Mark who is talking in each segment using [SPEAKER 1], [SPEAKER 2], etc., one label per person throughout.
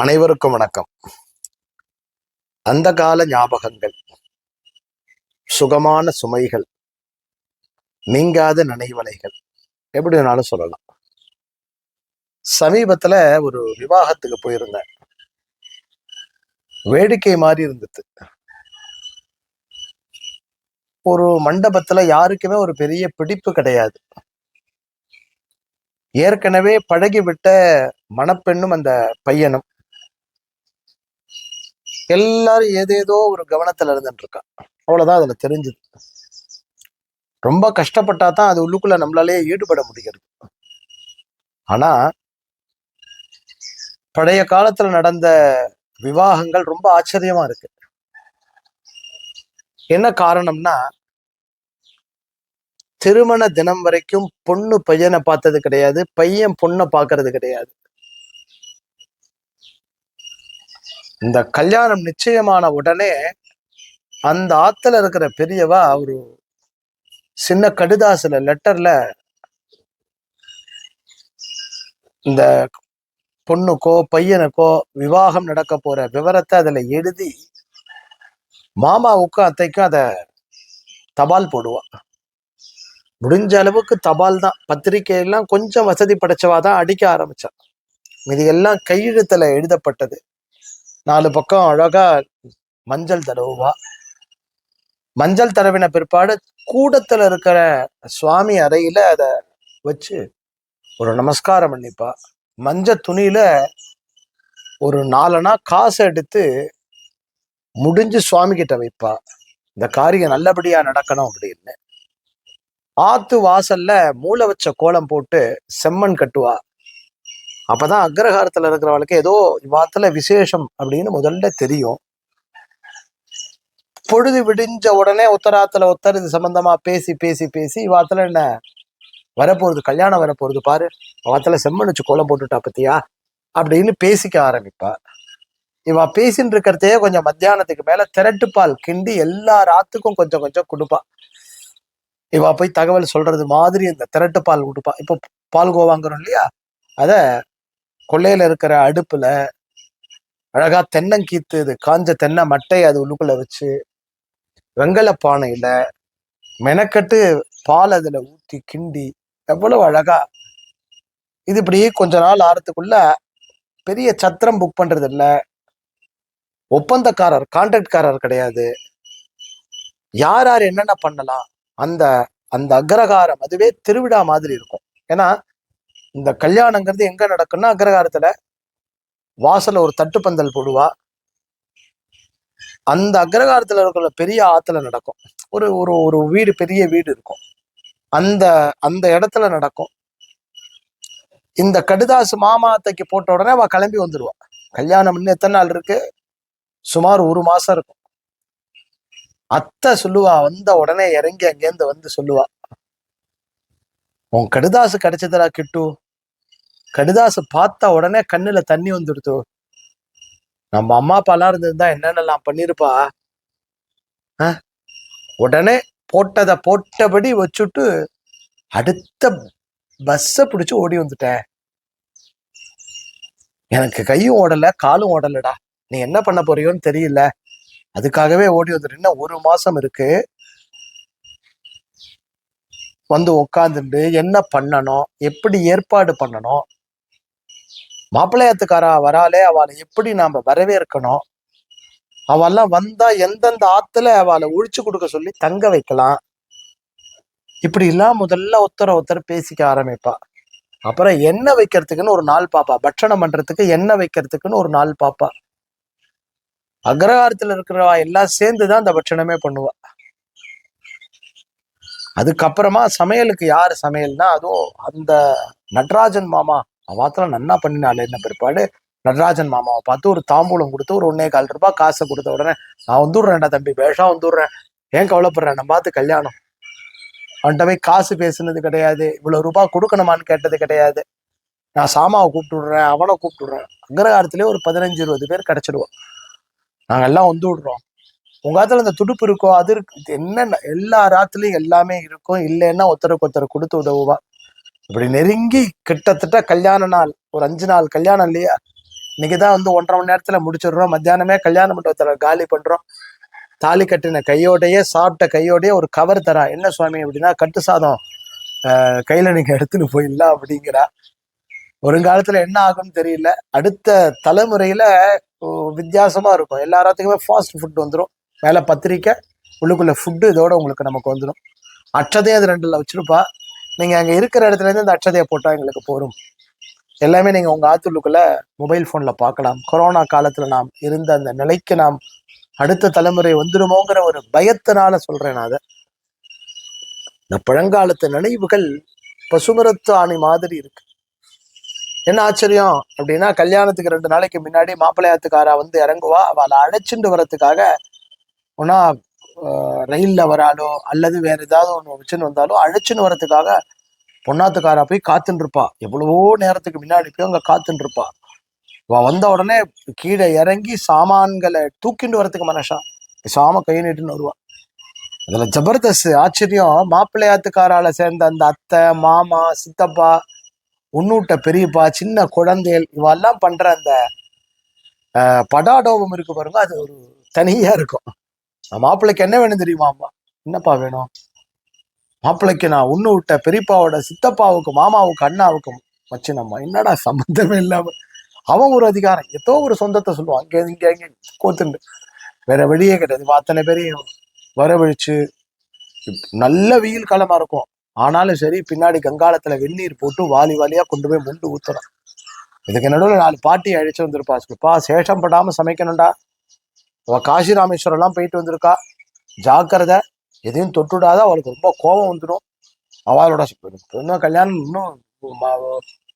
[SPEAKER 1] அனைவருக்கும் வணக்கம். அந்த கால ஞாபகங்கள் சுகமான சுமைகள் நீங்காத நினைவலைகள் எப்படி வேணாலும் சொல்லலாம். சமீபத்துல ஒரு விவாகத்துக்கு போயிருந்தேன். வேடிக்கை மாதிரி இருந்தது. ஒரு மண்டபத்துல யாருக்குமே ஒரு பெரிய பிடிப்பு கிடையாது. ஏற்கனவே பழகிவிட்ட மணப்பெண்ணும் அந்த பையனும் எல்லாரும் ஏதேதோ ஒரு கவனத்துல இருந்துட்டு இருக்கா அவ்வளவுதான் அதுல தெரிஞ்சுது. ரொம்ப கஷ்டப்பட்டா தான் அது உள்ளுக்குள்ள நம்மளாலேயே ஈடுபட முடிகிறது. ஆனா பழைய காலத்துல நடந்த விவாகங்கள் ரொம்ப ஆச்சரியமா இருக்கு. என்ன காரணம்னா திருமண தினம் வரைக்கும் பொண்ணு பையனை பார்த்தது கிடையாது பையன் பொண்ணை பார்க்கறது கிடையாது. இந்த கல்யாணம் நிச்சயமான உடனே அந்த ஆத்துல இருக்கிற பெரியவா ஒரு சின்ன கடுதாசுல லெட்டர்ல இந்த பொண்ணுக்கோ பையனுக்கோ விவாகம் நடக்க போற விவரத்தை அதுல எழுதி மாமாவுக்கும் அத்தைக்கும் அதை தபால் போடுவா முடிஞ்ச அளவுக்கு தபால் தான். பத்திரிகையெல்லாம் கொஞ்சம் வசதி படைச்சவா தான் அடிக்க ஆரம்பிச்சான். இது எல்லாம் கையெழுத்துல எழுதப்பட்டது. நாலு பக்கம் அழகா மஞ்சள் தடவுவா. மஞ்சள் தடவின பிற்பாடு கூடத்துல இருக்கிற சுவாமி அறையில அத வச்சு ஒரு நமஸ்காரம் பண்ணிப்பா. மஞ்ச துணியில ஒரு நாலனா காசை எடுத்து முடிஞ்சு சுவாமி கிட்ட வைப்பா. இந்த காரியம் நல்லபடியா நடக்கணும் அப்படின்னு. ஆத்து வாசல்ல மூளை வச்ச கோலம் போட்டு செம்மண் கட்டுவா. அப்பதான் அக்ரஹாரத்துல இருக்கிறவளுக்கு ஏதோ இவ்வாத்துல விசேஷம் அப்படின்னு முதல்ல தெரியும். பொழுது விடிஞ்ச உடனே உத்தராத்துல உத்தர இது சம்பந்தமா பேசி பேசி பேசி இவாத்துல என்ன வரப்போகுது? கல்யாணம் வரப்போகுது பாரு. அவாத்துல செம்மனுச்சு கோலம் போட்டுட்டா பத்தியா? அப்படின்னு பேசிக்க ஆரம்பிப்பா. இவ பேசின்னு இருக்கிறதையே கொஞ்சம் மத்தியானத்துக்கு மேல திரட்டுப்பால் கிண்டி எல்லா ராத்துக்கும் கொஞ்சம் கொஞ்சம் கொடுப்பா. இவ போய் தகவல் சொல்றது மாதிரி இந்த திரட்டு பால் கொடுப்பா. இப்போ பால் கோவாங்கிறோம் இல்லையா? அத கொள்ளையில இருக்கிற அடுப்புல அழகா தென்னங்கீத்து இது காஞ்ச தென்னை மட்டை அது உள்ளுக்குள்ள வச்சு வெங்கல பானையில மெனக்கட்டு பால் அதுல ஊத்தி கிண்டி எவ்வளவு அழகா. இது இப்படி கொஞ்ச நாள் ஆறதுக்குள்ள பெரிய சத்திரம் புக் பண்றது இல்ல. ஒப்பந்தக்காரர் கான்ட்ராக்ட்காரர் கிடையாது. யார் யார் என்னென்ன பண்ணலாம் அந்த அந்த அக்ரகாரம் அதுவே திருவிழா மாதிரி இருக்கும். ஏன்னா இந்த கல்யாணங்கிறது எங்க நடக்கும்னா அக்ரகாரத்துல வாசல்ல ஒரு தட்டுப்பந்தல் போடுவா. அந்த அக்ரகாரத்துல இருக்கிற பெரிய ஆத்துல நடக்கும். ஒரு ஒரு ஒரு வீடு பெரிய வீடு இருக்கும். அந்த அந்த இடத்துல நடக்கும். இந்த கடுதாசு மாமா அத்தைக்கு போட்ட உடனே அவ கிளம்பி வந்துருவா. கல்யாணம் இன்னும் எத்தனை நாள் இருக்கு? சுமார் ஒரு மாசம் இருக்கும். அத்தை சொல்லுவா வந்த உடனே இறங்கி அங்கேருந்து வந்து சொல்லுவா. உன் கடுதாசு கிடைச்சதுடா கிட்டு. கடுதாசு பார்த்தா உடனே கண்ணுல தண்ணி வந்துடுத்து. நம்ம அம்மா அப்பாலாம் இருந்திருந்தா என்னென்னலாம் பண்ணிருப்பா? உடனே போட்டதை போட்டபடி வச்சுட்டு அடுத்த பஸ்ஸை பிடிச்சி ஓடி வந்துட்டேன். எனக்கு கையும் ஓடலை காலும் ஓடலடா. நீ என்ன பண்ண போறியோன்னு தெரியல. அதுக்காகவே ஓடி வந்துட்டு இன்னும் ஒரு மாசம் இருக்கு. வந்து உட்காந்துட்டு என்ன பண்ணணும் எப்படி ஏற்பாடு பண்ணணும் மாப்பிள்ளையாத்துக்காரா வராலே அவளை எப்படி நாம வரவேற்கணும் அவெல்லாம் வந்தா எந்தெந்த ஆத்துல அவளை ஒழிச்சு கொடுக்க சொல்லி தங்க வைக்கலாம். இப்படி எல்லாம் முதல்ல ஒருத்தர ஒருத்தர் பேசிக்க ஆரம்பிப்பா. அப்புறம் எண்ணெய் வைக்கிறதுக்குன்னு ஒரு நாள் பாப்பா. பட்சணம் பண்றதுக்கு எண்ணெய் வைக்கிறதுக்குன்னு ஒரு நாள் பாப்பா. அக்ரகாரத்துல இருக்கிறவா எல்லாம் சேர்ந்துதான் அந்த பட்சணமே பண்ணுவா. அதுக்கப்புறமா சமையலுக்கு யார் சமையல்னா அதுவும் அந்த நடராஜன் மாமா. அவாத்துல நன்னா பண்ணினால என்ன பிற்பாடு? நடராஜன் மாமாவை பார்த்து ஒரு தாம்பூலம் கொடுத்து ஒரு ஒன்னே கால் ரூபாய் காசை கொடுத்த உடனே நான் வந்துடுறேன்டா தம்பி பேஷா வந்துடுறேன். ஏன் கவலைப்படுறேன் நம்ம பார்த்து கல்யாணம். அவன்கிட்ட போய் காசு பேசுனது கிடையாது. இவ்வளவு ரூபாய் கொடுக்கணுமான்னு கேட்டது கிடையாது. நான் சாமாவை கூப்பிட்டு விடுறேன் அவனை கூப்பிட்டு விடுறேன் ஒரு பதினஞ்சு இருபது பேர் கிடச்சிடுவோம். நாங்கள் எல்லாம் வந்து விடுறோம். உங்க ஆத்துல அந்த துடுப்பு இருக்கோ அது இருக்கு. என்னென்ன எல்லா ராத்துலயும் எல்லாமே இருக்கும். இல்லைன்னா ஒருத்தருக்கு ஒருத்தர் கொடுத்து உதவுவா. இப்படி நெருங்கி கிட்டத்தட்ட கல்யாண நாள் ஒரு அஞ்சு நாள் கல்யாணம் இல்லையா? இன்னைக்கு தான் வந்து ஒன்றரை மணி நேரத்துல முடிச்சிடுறோம். மத்தியானமே கல்யாண மண்டபத்துல காலி பண்றோம். தாலி கட்டின கையோடையே சாப்பிட்ட கையோடையே ஒரு கவர் தரா. என்ன சுவாமி அப்படின்னா கட்டு சாதம் கையில நீங்க எடுத்துன்னு போயிடலாம் அப்படிங்கிறா. வருங்காலத்துல என்ன ஆகும்னு தெரியல. அடுத்த தலைமுறையில வித்தியாசமா இருக்கும். எல்லாத்துக்குமே ஃபாஸ்ட் ஃபுட் வந்துடும் மேலே பத்திரிக்கை உள்ளுக்குள்ள ஃபுட்டு இதோட உங்களுக்கு நமக்கு வந்துடும் அற்றதையும் அது ரெண்டில் வச்சிருப்பா. நீங்கள் அங்கே இருக்கிற இடத்துல இருந்து அந்த அற்றதையை போட்டால் எங்களுக்கு போரும் எல்லாமே நீங்கள் உங்கள் ஆத்துள்ளுக்குள்ளே மொபைல் ஃபோனில் பார்க்கலாம். கொரோனா காலத்தில் நாம் இருந்த அந்த நிலைக்கு நாம் அடுத்த தலைமுறை வந்துடுமோங்கிற ஒரு பயத்தினால சொல்கிறேன் நான் அதை. இந்த பழங்காலத்து நினைவுகள் பசுமரத்து ஆணி மாதிரி இருக்கு. என்ன ஆச்சரியம் அப்படின்னா கல்யாணத்துக்கு ரெண்டு நாளைக்கு முன்னாடி மாப்பிள்ளையாத்துக்காரா வந்து இறங்குவா. அவளை அழைச்சிட்டு வரத்துக்காக ஒன்னா ரயில்ல வராலோ அல்லது வேற ஏதாவது ஒன்று வச்சுன்னு வந்தாலோ அழைச்சின்னு வரத்துக்காக பொண்ணாத்துக்காரா போய் காத்துன்னு இருப்பா எவ்வளவோ நேரத்துக்கு முன்னாடி போய் அங்க காத்துன்னு இருப்பா அவ வந்த உடனே கீழே இறங்கி சாமான்களை தூக்கிட்டு வரதுக்கு மனுஷா சாம கை நீட்டுன்னு வருவான் அதுல ஜபர்தஸ்த் ஆச்சரியம். மாப்பிள்ளையாத்துக்காரால சேர்ந்த அந்த அத்தை மாமா சித்தப்பா உன்னூட்ட பெரியப்பா சின்ன குழந்தைகள் இவெல்லாம் பண்ற அந்த படாடோபம் இருக்கு பாருங்க அது ஒரு தனியா இருக்கும். மாப்பிள்ளைக்கு என்ன வேணும் தெரியுமா என்னப்பா வேணும்? மாப்பிள்ளைக்கு நான் உண்ணு விட்ட பெரியப்பாவோட சித்தப்பாவுக்கும் மாமாவுக்கும் அண்ணாவுக்கும் வச்சினம்மா என்னடா சம்பந்தமே இல்லாம? அவன் ஒரு அதிகாரம் ஏதோ ஒரு சொந்தத்தை சொல்லுவான். அங்கே இங்கே அங்கே கோத்துண்டு. வேற வழியே கிடையாது. அத்தனை பேரையும் வரவழிச்சு நல்ல வெயில் காலமா இருக்கும். ஆனாலும் சரி பின்னாடி கங்காளத்துல வெந்நீர் போட்டு வாலி வாலியா கொண்டு போய் முண்டு ஊத்துறான். இதுக்கு நடுவில் நாலு பாட்டி அழைச்சு வந்திருப்பா. சொல்லுப்பா சேஷம் படாம சமைக்கணும்டா. அவள் காசி ராமேஸ்வரம் எல்லாம் போயிட்டு வந்திருக்கா. ஜாக்கிரதை. எதையும் தொட்டுடாத. அவளுக்கு ரொம்ப கோபம் வந்துடும். அவளோட இன்னும் கல்யாணம் இன்னும்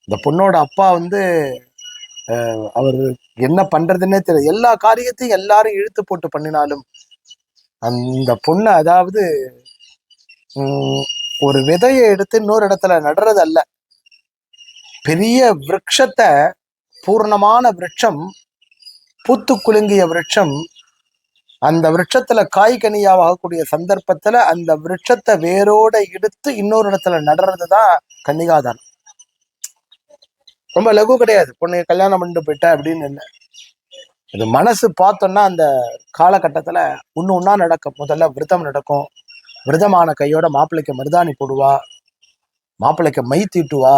[SPEAKER 1] இந்த பொண்ணோட அப்பா வந்து அவர் என்ன பண்றதுன்னே தெரியல. எல்லா காரியத்தையும் எல்லாரும் இழுத்து போட்டு பண்ணினாலும் அந்த பொண்ணு அதாவது ஒரு விதையை எடுத்து இன்னொரு இடத்துல நடுறது அல்ல பெரிய விரக்ஷத்தை பூர்ணமான விரட்சம் பூத்து குலுங்கிய விரட்சம் அந்த விருட்சத்துல காய் கனியாகக்கூடிய சந்தர்ப்பத்துல அந்த விருட்சத்தை வேரோட எடுத்து இன்னொரு இடத்துல நடுறது தான் கன்னிகாதானம். ரொம்ப லகு கிடையாது. பொண்ணு கல்யாணம் பண்ணிட்டு போயிட்ட அப்படின்னு இல்லை இது மனசு பார்த்தோம்னா அந்த காலகட்டத்துல ஒன்னு ஒன்னா நடக்கும். முதல்ல விரதம் நடக்கும். விரதமான கையோட மாப்பிள்ளைக்கு மருதாணி போடுவா. மாப்பிள்ளைக்கு மை தீட்டுவா.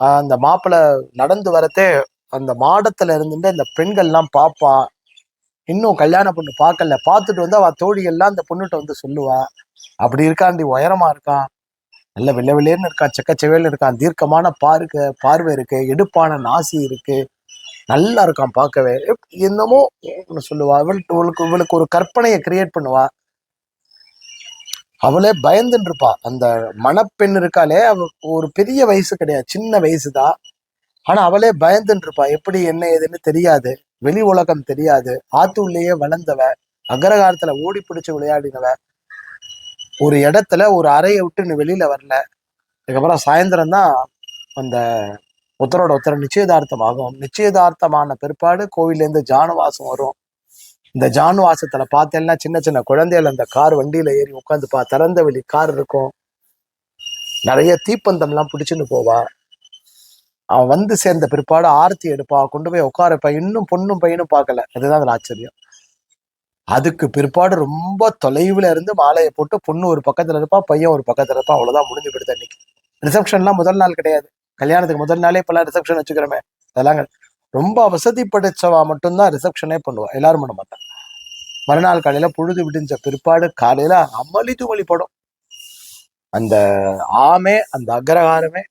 [SPEAKER 1] அந்த மாப்பிள்ளை நடந்து வரத்தே அந்த மாடத்துல இருந்துட்டு அந்த பெண்கள்லாம் பார்ப்பா. இன்னும் கல்யாண பொண்ணு பார்க்கல. பார்த்துட்டு வந்து அவ தோழியெல்லாம் அந்த பொண்ணுகிட்ட வந்து சொல்லுவா. அப்படி இருக்காண்டி உயரமா இருக்கான். நல்ல வெள்ளை வெள்ளையர்னு இருக்கான் செக்கச்செவேல்னு இருக்கான். தீர்க்கமான பாருக்கு பார்வை இருக்கு எடுப்பான நாசி இருக்கு. நல்லா இருக்கான் பார்க்கவே. எப்- என்னமோ ஒன்று சொல்லுவா. இவளுக்கு இவளுக்கு இவளுக்கு ஒரு கற்பனையை கிரியேட் பண்ணுவா. அவளே பயந்துன்னு இருப்பா அந்த மணப்பெண் இருக்காளே அவ ஒரு பெரிய வயசு கிடையாது சின்ன வயசு தான் ஆனா அவளே பயந்துன்னு இருப்பா எப்படி என்ன ஏதுன்னு தெரியாது. வெளி உலகம் தெரியாது. ஆத்துள்ளேயே வளர்ந்தவ அகரகாரத்துல ஓடி பிடிச்சு விளையாடினவ ஒரு இடத்துல ஒரு அறையை விட்டு நீ வெளியில வரல. அதுக்கப்புறம் சாயந்தரம் தான் அந்த ஒத்தரோட ஒருத்தர் நிச்சயதார்த்தம் ஆகும். நிச்சயதார்த்தமான பிற்பாடு கோவில்ல இருந்து ஜானுவாசம் வரும். இந்த ஜானுவாசத்துல பார்த்தேன்னா சின்ன சின்ன குழந்தைகள் அந்த கார் வண்டியில ஏறி உட்காந்துப்பா திறந்த வெளி கார் இருக்கும். நிறைய தீப்பந்தம் எல்லாம் பிடிச்சுன்னு போவா. அவன் வந்து சேர்ந்த பிற்பாடு ஆர்த்தி எடுப்பா கொண்டு போய் உட்காரப்பா இன்னும் பொண்ணும் பையனும் பார்க்கல. அதுதான் அதில் ஆச்சரியம். அதுக்கு பிற்பாடு ரொம்ப தொலைவுல இருந்து மாலையை போட்டு பொண்ணு ஒரு பக்கத்துல இருப்பா பையன் ஒரு பக்கத்தில் இருப்பா. அவ்வளோதான் முடிஞ்சு போயிடுது அன்னைக்கு. ரிசப்ஷன்லாம் முதல் நாள் கிடையாது. கல்யாணத்துக்கு முதல் நாளே இப்பெல்லாம் ரிசப்ஷன் வச்சுக்கிறோமே. அதெல்லாம் ரொம்ப வசதி படைச்சவா மட்டும்தான் ரிசப்ஷனே பண்ணுவா. எல்லாரும் பண்ண மாட்டான். மறுநாள் காலையில் பொழுது விடிஞ்ச பிற்பாடு காலையில அமளி துமளி படும். அந்த ஆமே அந்த அக்ரஹாரமே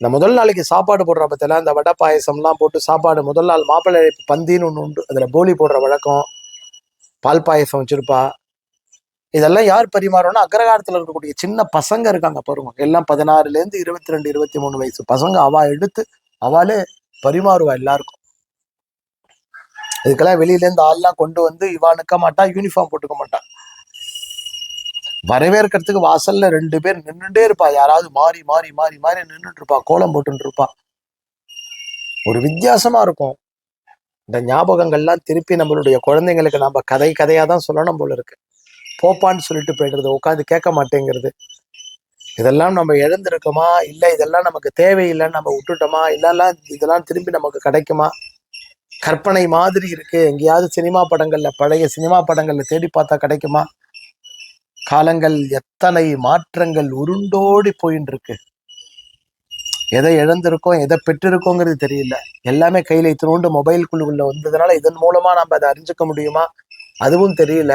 [SPEAKER 1] இந்த முதல் நாளைக்கு சாப்பாடு போடுற பத்தில இந்த வடை பாயசம்லாம் போட்டு சாப்பாடு முதல் நாள் மாப்பிள்ளை பந்தின்னு ஒன்று உண்டு. அதுல போலி போடுற வழக்கம் பால் பாயசம் வச்சிருப்பா. இதெல்லாம் யார் பரிமாறோம்னா அக்ரகாரத்துல இருக்கக்கூடிய சின்ன பசங்க இருக்காங்க பாருங்க. எல்லாம் பதினாறுல இருந்து இருபத்தி ரெண்டு இருபத்தி மூணு வயசு பசங்க. அவா எடுத்து அவளே பரிமாறுவா எல்லாருக்கும். இதுக்கெல்லாம் வெளியில இருந்து ஆள்லாம் கொண்டு வந்து இவா நிற்க மாட்டா யூனிஃபார்ம் போட்டுக்க மாட்டா. வரவேற்கிறதுக்கு வாசல்ல ரெண்டு பேர் நின்றுட்டே இருப்பா. யாராவது மாறி மாறி மாறி மாறி நின்றுட்டு இருப்பா கோலம் போட்டுட்டு இருப்பா ஒரு வித்தியாசமா இருக்கும். இந்த ஞாபகங்கள்லாம் திருப்பி நம்மளுடைய குழந்தைங்களுக்கு நம்ம கதை கதையா தான் சொல்லணும் போல இருக்கு. போப்பான்னு சொல்லிட்டு போயிடுறது உட்காந்து கேட்க மாட்டேங்கிறது. இதெல்லாம் நம்ம இழந்திருக்கோமா இல்ல இதெல்லாம் நமக்கு தேவையில்லைன்னு நம்ம விட்டுட்டோமா? இல்லைலாம் இதெல்லாம் திரும்பி நமக்கு கிடைக்குமா? கற்பனை மாதிரி இருக்கு. எங்கேயாவது சினிமா படங்கள்ல பழைய சினிமா படங்கள்ல தேடி பார்த்தா கிடைக்குமா? காலங்கள் எத்தனை மாற்றங்கள் உருண்டோடி போயின்னு இருக்கு எதை இழந்திருக்கோம் எதை பெற்றிருக்கோங்கிறது தெரியல. எல்லாமே கையில இத்தினோண்டு மொபைல்குள்ளுக்குள்ள வந்ததுனால இதன் மூலமா நம்ம அதை அறிஞ்சுக்க முடியுமா? அதுவும் தெரியல.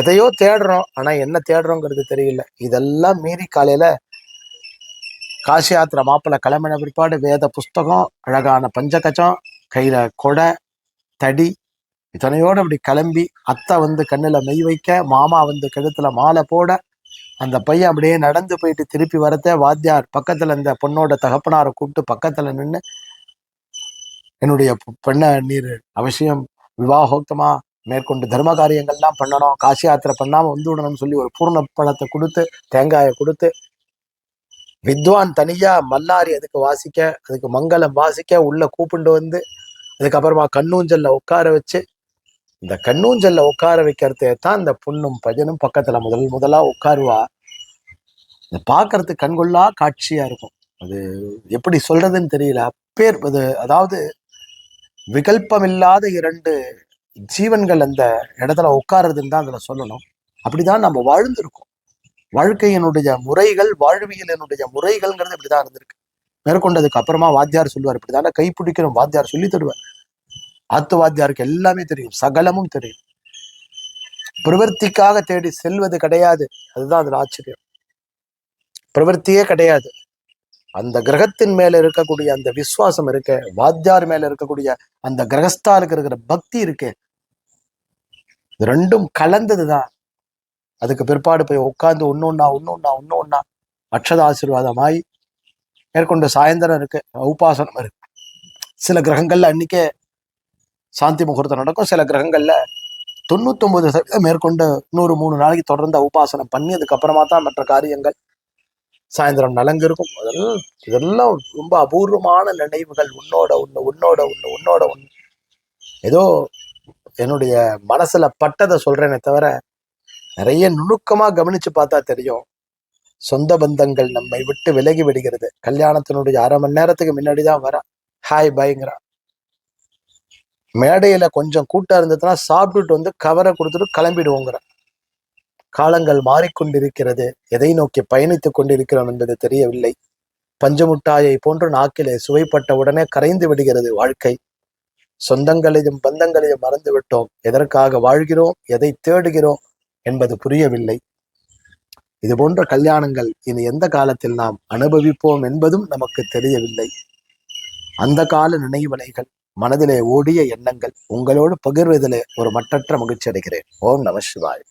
[SPEAKER 1] எதையோ தேடுறோம் ஆனா என்ன தேடுறோங்கிறது தெரியல. இதெல்லாம் மீறி காலையில காசி யாத்திரை மாப்பிள்ளை கிளம்பின பிற்பாடு வேத புஸ்தகம் அழகான பஞ்சகச்சம் கையில கொடை தடி இத்தனையோடு அப்படி கிளம்பி அத்தை வந்து கண்ணில் மெய் வைக்க மாமா வந்து கழுத்தில் மாலை போட அந்த பையன் அப்படியே நடந்து போயிட்டு திருப்பி வரத்தே வாத்தியார் பக்கத்தில் இந்த பொண்ணோட தகப்பனாரை கூப்பிட்டு பக்கத்தில் நின்று என்னுடைய பெண்ணை நீர் அவசியம் விவாகோக்தமாக மேற்கொண்டு தர்ம காரியங்கள்லாம் பண்ணணும் காசி யாத்திரை பண்ணாமல் வந்து விடணும்னு சொல்லி ஒரு பூர்ண பழத்தை கொடுத்து தேங்காயை கொடுத்து வித்வான் தனியாக மல்லாரி அதுக்கு வாசிக்க அதுக்கு மங்களம் வாசிக்க உள்ளே கூப்பிண்டு வந்து அதுக்கப்புறமா கண்ணூஞ்சலில் உட்கார வச்சு இந்த கண்ணூஞ்சல்ல உட்கார வைக்கிறதே தான் இந்த பொண்ணும் பையனும் பக்கத்துல முதல் முதலா உட்காருவா. இதை பார்க்கறதுக்கு கண்கொள்ளா காட்சியா இருக்கும். அது எப்படி சொல்றதுன்னு தெரியல. அப்பேர் அது அதாவது விகல்பமில்லாத இரண்டு ஜீவன்கள் அந்த இடத்துல உட்காருதுன்னு தான் அதுல சொல்லணும். அப்படிதான் நம்ம வாழ்ந்திருக்கோம். வாழ்க்கையினுடைய முறைகள் வாழ்வியலினுடைய முறைகள்ங்கிறது இப்படிதான் இருந்திருக்கு. மேற்கொண்டதுக்கு அப்புறமா வாத்தியார் சொல்லுவார் இப்படிதானே கை பிடிக்கணும் வாத்தியார் சொல்லி தருவார். ஆத்து வாத்தியாருக்கு எல்லாமே தெரியும். சகலமும் தெரியும். பிரவர்த்திக்காக தேடி செல்வது கிடையாது. அதுதான் அதுல ஆச்சரியம். பிரவர்த்தியே கிடையாது. அந்த கிரகத்தின் மேல இருக்கக்கூடிய அந்த விசுவாசம் இருக்கு வாத்தியார் மேல இருக்கக்கூடிய அந்த கிரகஸ்தாருக்கு இருக்கிற பக்தி இருக்கு இது ரெண்டும் கலந்ததுதான். அதுக்கு பிற்பாடு போய் உட்கார்ந்து ஒன்னொன்னா ஒன்னொன்னா ஒன்னொன்னா அக்ஷத ஆசீர்வாதமாய் மேற்கொண்டு சாயந்தரம் இருக்கு உபாசனம் இருக்கு. சில கிரகங்கள்ல அன்னைக்கே சாந்தி முகூர்த்தம் நடக்கும். சில கிரகங்களில் தொண்ணூத்தொம்பது சதவீதம் மேற்கொண்டு நூறு மூணு நாளைக்கு தொடர்ந்து உபாசனம் பண்ணி அதுக்கப்புறமா தான் மற்ற காரியங்கள் சாயந்தரம் நலங்கு இருக்கும் அதெல்லாம் இதெல்லாம் ரொம்ப அபூர்வமான நினைவுகள். உன்னோட ஒன்று உன்னோட ஒன்று உன்னோட ஒன்று ஏதோ என்னுடைய மனசில் பட்டதை சொல்கிறேனே தவிர நிறைய நுணுக்கமாக கவனித்து பார்த்தா தெரியும். சொந்த பந்தங்கள் நம்மை விட்டு விலகி விடுகிறது. கல்யாணத்தினுடைய அரை மணி நேரத்துக்கு முன்னாடி தான் வர ஹாய் பாய்ங்கிறா மேடையில கொஞ்சம் கூட்டம் இருந்ததுன்னா சாப்பிட்டுட்டு வந்து கவரை கொடுத்துட்டு கிளம்பிடுவோங்கிற. காலங்கள் மாறிக்கொண்டிருக்கிறது. எதை நோக்கி பயணித்துக் கொண்டிருக்கிறோம் என்பது தெரியவில்லை. பஞ்சமுட்டாயை போன்று நாக்கிலே சுவைப்பட்ட உடனே கரைந்து விடுகிறது வாழ்க்கை. சொந்தங்களையும் பந்தங்களையும் மறந்து விட்டோம் எதற்காக வாழ்கிறோம்? எதை தேடுகிறோம்? என்பது புரியவில்லை. இது போன்ற கல்யாணங்கள் இனி எந்த காலத்தில் நாம் அனுபவிப்போம் என்பதும் நமக்கு தெரியவில்லை. அந்த கால நினைவலைகள். மனதிலே ஓடிய எண்ணங்கள் உங்களோடு பகிர்வதிலே ஒரு மட்டற்ற மகிழ்ச்சி அடைகிறேன் ஓம் நம சிவாய்.